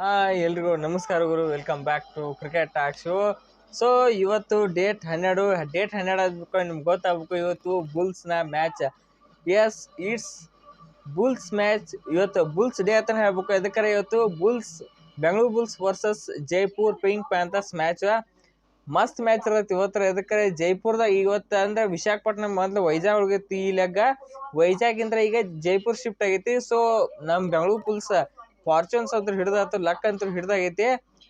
Hi ಎಲ್ರಿಗೂ ನಮಸ್ಕಾರ ಗುರು. Welcome back to cricket talk show so ಇವತ್ತು ಡೇಟ್ ಹನ್ನೆರಡು ಡೇಟ್ ಹನ್ನೆರಡು ಆಗ್ಬೇಕು, ನಿಮ್ಗೆ ಗೊತ್ತಾಗಬೇಕು, ಇವತ್ತು ಬುಲ್ಸ್ನ match yes it's Bulls match ಇವತ್ತು ಬುಲ್ಸ್ ಡೇ ಅಂತಲೇ ಹೇಳ್ಬೇಕು. ಅದಕ್ಕೆ ಇವತ್ತು Bulls Bengaluru Bulls versus Jaipur Pink Panthers match ಮಸ್ತ್ ಮ್ಯಾಚ್ ಇರತ್ತೆ ಇವತ್ತರ ಎದಕ್ಕೆ ಜೈಪುರ್ದಾಗ ಇವತ್ತು ಅಂದ್ರೆ ವಿಶಾಖಪಟ್ಟಣಂ ಮೊದಲು ವೈಜಾಗ್ ಹೋಗೈತಿ ಈ ಲೆಗ್ಗ ವೈಜಾಗಿಂದ್ರೆ ಈಗ ಜೈಪುರ್ ಶಿಫ್ಟ್ ಆಗೈತಿ. ಸೊ ನಮ್ಮ ಬೆಂಗಳೂರು ಬುಲ್ಸ್ ಫಾರ್ಚೂನ್ಸ್ ಅಂತ ಹಿಡ್ದಾತು ಲಕ್ ಅಂತ ಹಿಡ್ದಾಗೈತಿ.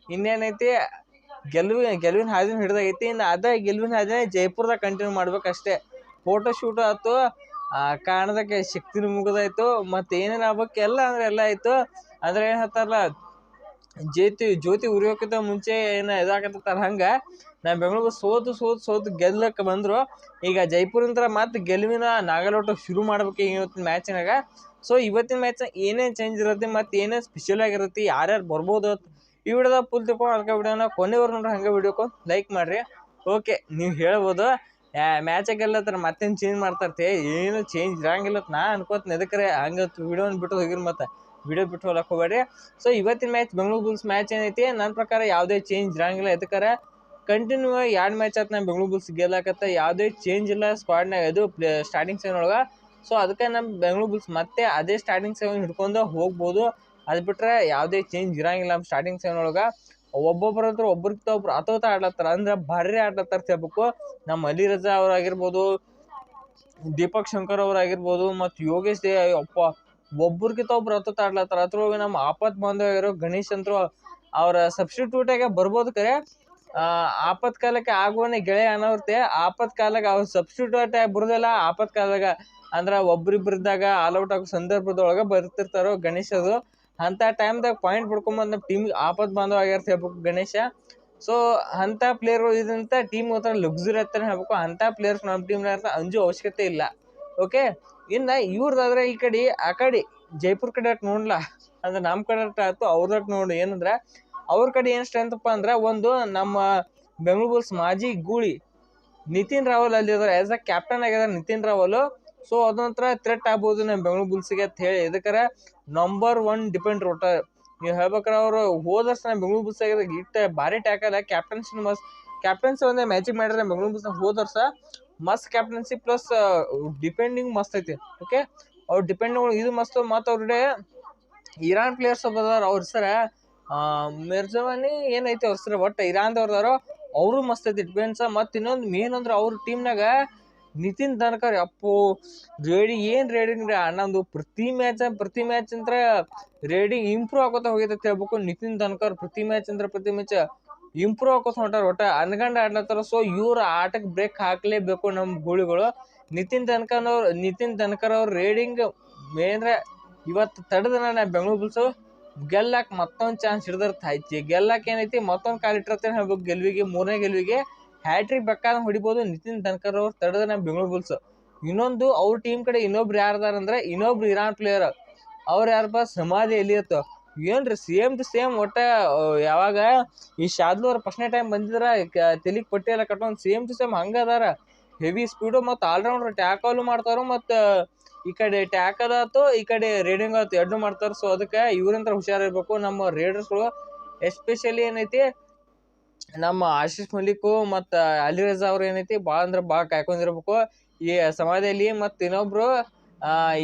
ಇನ್ನೇನೈತಿ? ಗೆಲುವಿನ ಗೆಲುವಿನ ಹಾದಿನ ಹಿಡ್ದಾಗೈತಿ. ಇನ್ನು ಅದೇ ಗೆಲುವಿನ ಹಾದಿನ ಜೈಪುರದಾಗ ಕಂಟಿನ್ಯೂ ಮಾಡ್ಬೇಕಷ್ಟೇ. ಫೋಟೋ ಶೂಟ್ ಆಯ್ತು ಕಾಣದಕ್ಕೆ ಶಕ್ತಿನೂ ಮುಗಿದಾಯ್ತು. ಮತ್ತು ಏನೇನು ಆಗ್ಬೇಕು ಎಲ್ಲ ಅಂದ್ರೆ ಎಲ್ಲ ಆಯಿತು. ಅಂದ್ರೆ ಏನು ಹೇಳ್ತಾರಲ್ಲ ಜ್ಯೋತಿ ಜ್ಯೋತಿ ಉರಿಯೋಕ್ಕಿಂತ ಮುಂಚೆ ಏನು ಇದಾಗತ್ತಲ್ಲ ಹಂಗೆ ನಾ ಬೆಂಗಳೂರು ಸೋತು ಸೋತು ಸೋತು ಗೆಲ್ಲಕ್ಕೆ ಬಂದರು. ಈಗ ಜೈಪುರಿಂದ ಮತ್ತು ಗೆಲುವಿನ ನಾಗಲೋಟ ಶುರು ಮಾಡ್ಬೇಕು ಇವತ್ತಿನ ಮ್ಯಾಚಿನಾಗ. ಸೊ ಇವತ್ತಿನ ಮ್ಯಾಚ್ ಏನೇನು ಚೇಂಜ್ ಇರುತ್ತೆ ಮತ್ತು ಏನೇನು ಸ್ಪೆಷಲ್ ಆಗಿರುತ್ತೆ, ಯಾರ್ಯಾರು ಬರ್ಬೋದು ಈ ವಿಡಿಯೋದ ಫುಲ್ ತಿಳ್ಕೊಂಡು ಅದಕ್ಕೆ ವಿಡಿಯೋನ ಕೊನೆವರೆಗೂ ನೋಡ್ರಿ, ಹಂಗೆ ವಿಡಿಯೋಕ್ಕೆ ಲೈಕ್ ಮಾಡಿರಿ. ಓಕೆ ನೀವು ಹೇಳ್ಬೋದು. ಮ್ಯಾಚಾಗೆಲ್ಲ ಥರ ಮತ್ತೇನು ಚೇಂಜ್ ಮಾಡ್ತಾರ್ತೆ? ಏನು ಚೇಂಜ್ ಇರಂಗಿಲ್ಲ ನಾ ಅನ್ಕೋತೀನಿ ಎದಕ್ಕೆ ಹಂಗೆ ವಿಡಿಯೋನ ಬಿಟ್ಟು ಹೋಗಿರ್ ಮತ್ತೆ. ವಿಡಿಯೋ ಬಿಟ್ಟು ಹೋಗಕ್ಕೆ ಹೋಗ್ಬೇಡ್ರಿ. ಸೊ ಇವತ್ತಿನ ಮ್ಯಾಚ್ ಬೆಂಗಳೂರು ಬುಲ್ಸ್ ಮ್ಯಾಚ್ ಏನೈತಿ? ನನ್ನ ಪ್ರಕಾರ ಯಾವುದೇ ಚೇಂಜ್ ಇರಂಗಿಲ್ಲ. ಎದಕ್ಕಾರ ಕಂಟಿನ್ಯೂ ಎರಡು ಮ್ಯಾಚ್ ಆಯ್ತು ನಾನು ಬೆಂಗಳೂರು ಬುಲ್ಸ್ ಗೆಲ್ಲಕತ್ತ ಯಾವುದೇ ಚೇಂಜ್ ಇಲ್ಲ ಸ್ಕ್ವಾಡ್ನಾಗ ಅದು ಸ್ಟಾರ್ಟಿಂಗ್ ಸೆವೆನ್ ಒಳಗೆ. ಸೊ ಅದಕ್ಕೆ ನಮ್ಮ ಬೆಂಗಳೂರು ಬುಲ್ಸ್ ಮತ್ತೆ ಅದೇ ಸ್ಟಾರ್ಟಿಂಗ್ ಸೆವೆನ್ ಹಿಡ್ಕೊಂಡು ಹೋಗ್ಬೋದು. ಅದು ಬಿಟ್ಟರೆ ಯಾವುದೇ ಚೇಂಜ್ ಇರಂಗಿಲ್ಲ ನಮ್ಮ ಸ್ಟಾರ್ಟಿಂಗ್ ಸೆವೆನ್ ಒಳಗೆ. ಒಬ್ಬೊಬ್ಬರ ಹತ್ರ ಒಬ್ರಿಗೆ ಒಬ್ರು ಅತೋತ ಆಡ್ಲತ್ತಾರ. ಅಂದ್ರೆ ಭಾರಿ ಆಡ್ಲತ್ತಾರ ಹೇಳ್ಬೇಕು. ನಮ್ಮ ಅಲಿ ರಜಾ ಅವ್ರಾಗಿರ್ಬೋದು, ದೀಪಕ್ ಶಂಕರ್ ಅವ್ರಾಗಿರ್ಬೋದು, ಮತ್ತು ಯೋಗೇಶ್ ದೇ ಅಪ್ಪ. ಒಬ್ರಿಗಿಂತ ಒಬ್ರು ಹತ್ತತ್ತ ಆಡ್ಲತ್ತಾರ ಅದ್ರೊಳಗೆ ನಮ್ಮ ಆಪತ್ ಬಾಂಧವ ಗಣೇಶ್ ಅಂತರು ಅವರ ಸಬ್ಸ್ಟಿಟ್ಯೂಟಾಗೆ ಬರ್ಬೋದು ಕರೆ. ಆಪತ್ ಕಾಲಕ್ಕೆ ಆಗುವನೇ ಗೆಳೆಯ ಅನ್ನೋರ್ತೆ ಆಪತ್ ಕಾಲಕ್ಕೆ ಅವ್ರು ಸಬ್ಸ್ಟಿಟ್ಯೂಟ್ ಬರುದಿಲ್ಲ. ಆಪತ್ ಕಾಲದಾಗ ಅಂದ್ರೆ ಆಲ್ ಔಟ್ ಆಗೋ ಸಂದರ್ಭದೊಳಗೆ ಬರ್ತಿರ್ತಾರೋ ಗಣೇಶ್ ಅದು. ಅಂಥ ಟೈಮ್ದಾಗ ಪಾಯಿಂಟ್ ಬಿಡ್ಕೊಂಬಂದು ನಮ್ಮ ಟೀಮ್ ಆಪತ್ ಬಾಂಧವ ಆಗಿರ್ತ ಹೇಳ್ಬೇಕು ಗಣೇಶ. ಸೊ ಅಂಥ ಪ್ಲೇಯರ್ಗಳು ಇದಂತ ಟೀಮ್ ಒಂಥರ ಲಕ್ಸುರಿ ಅಂತಾನೆ ಹೇಳ್ಬೇಕು. ಅಂಥ ಪ್ಲೇಯರ್ಸ್ ನಮ್ಮ ಟೀಮ್ನಾಗ ಅಂಜೋ ಅವಶ್ಯಕತೆ ಇಲ್ಲ. ಓಕೆ ಇನ್ನು ಇವ್ರದ್ದಾದ್ರೆ ಈ ಕಡೆ, ಆ ಕಡೆ ಜೈಪುರ್ ಕಡೆ ಅಟ್ ನೋಡ್ಲ? ಅಂದ್ರೆ ನಮ್ಮ ಕಡೆ ಆಯ್ತು ಅವ್ರದಟ್ ನೋಡಿ ಏನಂದ್ರೆ ಅವ್ರ ಕಡೆ ಏನು ಸ್ಟ್ರೆಂತಪ್ಪ ಅಂದ್ರೆ ಒಂದು ನಮ್ಮ ಬೆಂಗಳೂರು ಬುಲ್ಸ್ ಮಾಜಿ ಗೂಳಿ ನಿತಿನ್ ರಾವಲ್ ಅಲ್ಲಿ ಇದಾರೆ. ಆ್ಯಸ್ ಅ ಕ್ಯಾಪ್ಟನ್ ಆಗಿದ್ದಾರೆ ನಿತಿನ್ ರಾವಲ್. ಸೊ ಅದೊಂಥರ ಥ್ರೆಟ್ ಆಗ್ಬೋದು ನಮ್ಮ ಬೆಂಗಳೂರು ಬುಲ್ಸಿಗೆ ಅಂತ ಹೇಳಿ. ಎದಕ್ಕಾರ ನಂಬರ್ ಒನ್ ಡಿಪೆಂಡ್ ರೋಟ ನೀವು ಹೇಳ್ಬೇಕಾರೆ ಅವರು ಹೋದರ್ಸ್ ನಮ್ಮ ಬೆಂಗಳೂರು ಬುಲ್ಸ್ ಆಗಿದ್ರೆ ಇಟ್ಟ ಭಾರಿ ಟ್ಯಾಕಲ್ಲ ಕ್ಯಾಪ್ಟನ್ಸಿ ಮಸ್ತ್ ಕ್ಯಾಪ್ಟನ್ಸಿ ಒಂದೇ ಮ್ಯಾಜಿಕ್ ಮಾಡಿದ್ರೆ ಬೆಂಗಳೂರು ಬುಲ್ಸ್ ಹೋದರ್ಸ ಮಸ್ತ್ ಕ್ಯಾಪ್ಟನ್ಸಿ ಪ್ಲಸ್ ಡಿಪೆಂಡಿಂಗ್ ಮಸ್ತ್ ಐತಿ. ಓಕೆ ಅವ್ರು ಡಿಪೆಂಡಿಂಗ್ ಇದು ಮಸ್ತ್, ಮತ್ತು ಅವ್ರಡೆ ಇರಾನ್ ಪ್ಲೇಯರ್ಸ್ ಒಬ್ಬ ಅವ್ರ ಸರ ಮಿರ್ಜವಾನಿ ಏನೈತಿ ಅವ್ರ ಸರ ಒಟ್ಟು ಇರಾನ್ದವ್ರದಾರೋ ಅವರು ಮಸ್ತ್ ಐತಿ ಡಿಫೆನ್ಸ್ ಮತ್ತು ಇನ್ನೊಂದು ಮೇನ್ ಅಂದ್ರೆ ಅವ್ರ ಟೀಮ್ನಾಗ ನಿತಿನ್ ದನಕರ್ ಅಪ್ಪು ರೇಡಿ ಏನು ರೇಡಿಂಗ್ ರೀ ಅಣ್ಣಂದು ಪ್ರತಿ ಮ್ಯಾಚ್ ಪ್ರತಿ ಮ್ಯಾಚ್ ಅಂದ್ರೆ ರೇಡಿಂಗ್ ಇಂಪ್ರೂವ್ ಆಗೋತ ಹೋಗೈತೆ ಹೇಳ್ಬೇಕು ನಿತಿನ್ ದನಕರ್ ಪ್ರತಿ ಮ್ಯಾಚ್ ಅಂದ್ರೆ ಪ್ರತಿ ಮ್ಯಾಚ್ ಇಂಪ್ರೂವ್ ಆಕೋಸ್ ಹೊಂಟಾರ ಒಟ್ಟ ಅನ್ಗಂಡು ಆಡ್ಲತ್ತಾರ. ಸೊ ಇವ್ರ ಆಟಕ್ಕೆ ಬ್ರೇಕ್ ಹಾಕಲೇಬೇಕು ನಮ್ಮ ಗೋಳಿಗಳು. ನಿತಿನ್ ದನ್ಕರ್ ಅವ್ರು ನಿತಿನ್ ದನ್ಕರ್ ಅವ್ರ ರೇಡಿಂಗ್ ಮೇನ್ರೆ ಇವತ್ತು ತಡೆದನ ನಾ ಬೆಂಗಳೂರು ಬುಲ್ಸು ಗೆಲ್ಲಕ್ಕೆ ಮತ್ತೊಂದು ಚಾನ್ಸ್ ಹಿಡ್ದಿರ್ತ ತಾಯ್ತಿ. ಗೆಲ್ಲಕ್ಕೆ ಏನೈತಿ? ಮತ್ತೊಂದು ಕಾಲು ಇಟ್ಟಿರ್ತೇನೆ ಹೇಳ್ಬೇಕು ಗೆಲುವಿಗೆ, ಮೂರನೇ ಗೆಲುವಿಗೆ. ಹ್ಯಾಟ್ರಿಕ್ ಬೇಕಾದ್ರೆ ಹೊಡಿಬೋದು ನಿತಿನ್ ದನ್ಕರ್ ಅವ್ರು ತಡೆದ ನಮ್ಮ ಬೆಂಗಳೂರು ಬುಲ್ಸ್. ಇನ್ನೊಂದು ಅವ್ರ ಟೀಮ್ ಕಡೆ ಇನ್ನೊಬ್ರು ಯಾರ್ದಾರಂದ್ರೆ ಇನ್ನೊಬ್ರು ಇರಾನ್ ಪ್ಲೇಯರ್ ಅವ್ರು ಯಾರಪ್ಪ ಸಮಾಧಿ ಎಲ್ಲಿಯತ್ತು ಏನ್ರಿ ಸೇಮ್ ಟು ಸೇಮ್ ಒಟ್ಟ ಯಾವಾಗ ಈ ಶಾದ್ಲು ಅವ್ರ ಫಸ್ಟ್ನೇ ಟೈಮ್ ಬಂದಿದ್ರ ತೆಲಿಕ್ ಪಟ್ಟಿ ಎಲ್ಲ ಕಟ್ಕೊಂಡು ಸೇಮ್ ಟು ಸೇಮ್ ಹಂಗೆ ಅದಾರ. ಹೆವಿ ಸ್ಪೀಡು ಮತ್ತು ಆಲ್ರೌಂಡ್ರ್ ಟ್ಯಾಕಲು ಮಾಡ್ತಾರೋ ಮತ್ತು, ಈ ಕಡೆ ಟ್ಯಾಕ್ ಅದಾತು ಈ ಕಡೆ ರೇಡಿಂಗ್ ಆಯ್ತು ಎರಡು ಮಾಡ್ತಾರೆ ಸೊ ಅದಕ್ಕೆ ಇವ್ರಂತ್ರ ಹುಷಾರಿರ್ಬೇಕು. ನಮ್ಮ ರೇಡರ್ಸ್ಗಳು ಎಸ್ಪೆಷಲಿ ಏನೈತಿ, ನಮ್ಮ ಆಶೀಶ್ ಮಲಿಕು ಮತ್ತು ಅಲಿ ರಜಾ ಅವ್ರು ಏನೈತಿ, ಭಾಳ ಅಂದ್ರೆ ಭಾಳ ಕಾಯ್ಕೊಂಡಿರ್ಬೇಕು. ಈ ಸಮಾಧಿಯಲ್ಲಿ ಮತ್ತು ಇನ್ನೊಬ್ರು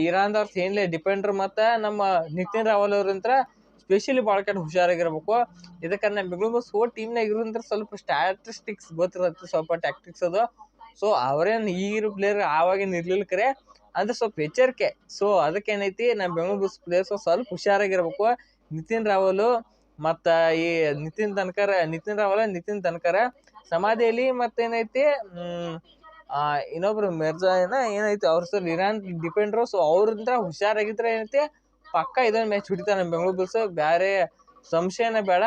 ಇರಾನ್ದವ್ರ ಏನ್ಲೇ ಡಿಪೆಂಡ್ರ್ ಮತ್ತು ನಮ್ಮ ನಿತಿನ್ ರಾವಲ್ ಅವ್ರಂತ್ರ ಸ್ಪೆಷಲಿ ಭಾಳ ಕಡೆ ಹುಷಾರಾಗಿರ್ಬೇಕು. ಇದಕ್ಕೆ ಬೆಂಗಳೂರು ಸೋ ಟೀಮ್ನಾಗ ಇರುವಂತ ಸ್ವಲ್ಪ ಸ್ಟ್ಯಾಟಿಸ್ಟಿಕ್ಸ್ ಗೊತ್ತಿರುತ್ತೆ, ಸ್ವಲ್ಪ ಟ್ಯಾಕ್ಟಿಕ್ಸ್ ಅದು. ಸೊ ಅವರೇನು ಈಗಿರೋ ಪ್ಲೇಯರ್ ಆವಾಗಿನ ಇರ್ಲಿಲ್ಲ ಕರೆ. ಅಂದ್ರೆ ಸ್ವಲ್ಪ ಎಚ್ಚರಿಕೆ. ಸೊ ಅದಕ್ಕೆ ಏನೈತಿ ನಮ್ಮ ಬೆಂಗಳೂರು ಬಸ್ ಪ್ಲೇಯರ್ಸ್ ಸ್ವಲ್ಪ ಹುಷಾರಾಗಿರ್ಬೇಕು. ನಿತಿನ್ ರಾವಲು ಮತ್ತು ಈ ನಿತಿನ್ ತನ್ಕರ, ನಿತಿನ್ ರಾವಲ, ನಿತಿನ್ ತನ್ಕರ ಸಮಾಧಿಯಲ್ಲಿ ಮತ್ತೇನೈತಿ ಇನ್ನೊಬ್ರು ಮಿರ್ಜಾ ಏನ, ಏನೈತಿ, ಅವ್ರ ಸರ್ ಇರಾನ್ ಡಿಪೆಂಡ್ರು ಸೊ ಅವ್ರಿಂದ ಹುಷಾರಾಗಿದ್ರೆ ಏನೈತಿ ಪಕ್ಕ ಇದೊಂದು ಮ್ಯಾಚ್ ಹೊಡಿತಾರೆ ನಮ್ಮ ಬೆಂಗಳೂರು ಬುಲ್ಸ್ ಬೇರೆ ಸಂಶಯನೇ ಬೇಡ.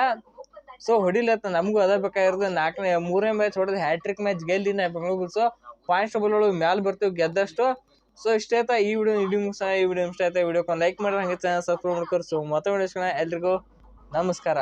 ಸೊ ಹೊಡಿಲತ್ತ ನಮಗೂ ಅದ ಬೇಕಾಗಿರೋದು ನಾಲ್ಕನೇ, ಮೂರನೇ ಮ್ಯಾಚ್ ಹೊಡೆದು ಹ್ಯಾಟ್ರಿಕ್ ಮ್ಯಾಚ್ ಗೆಲ್ಲಿ ನಾ ಬೆಂಗಳೂರು ಬುಲ್ಸು ಪಾಯಿಂಟ್ಸ್ ಟೇಬಲ್ ಒಳಗೆ ಮ್ಯಾಲೆ ಬರ್ತೀವಿ, ಗೆದ್ದಷ್ಟು. ಸೊ ಇಷ್ಟ ಆಯ್ತಾ ಈ ವಿಡಿಯೋ ಇಡೀ ಮುಗಿಸ ಈ ವಿಡಿಯೋ ಇಷ್ಟ ಆಯ್ತಾ ವಿಡಿಯೋಕ್ಕೆ ಲೈಕ್ ಮಾಡಿದ್ರೆ ಹಂಗೆ ಚಾನಲ್ ಸಬ್ಸ್ಕ್ರೈಬ್ ಮಾಡ್ಕೊರಿ. ಸೊ ಮತ್ತೆ ವಿಡಿಯೋ ಎಲ್ರಿಗೂ? ನಮಸ್ಕಾರ.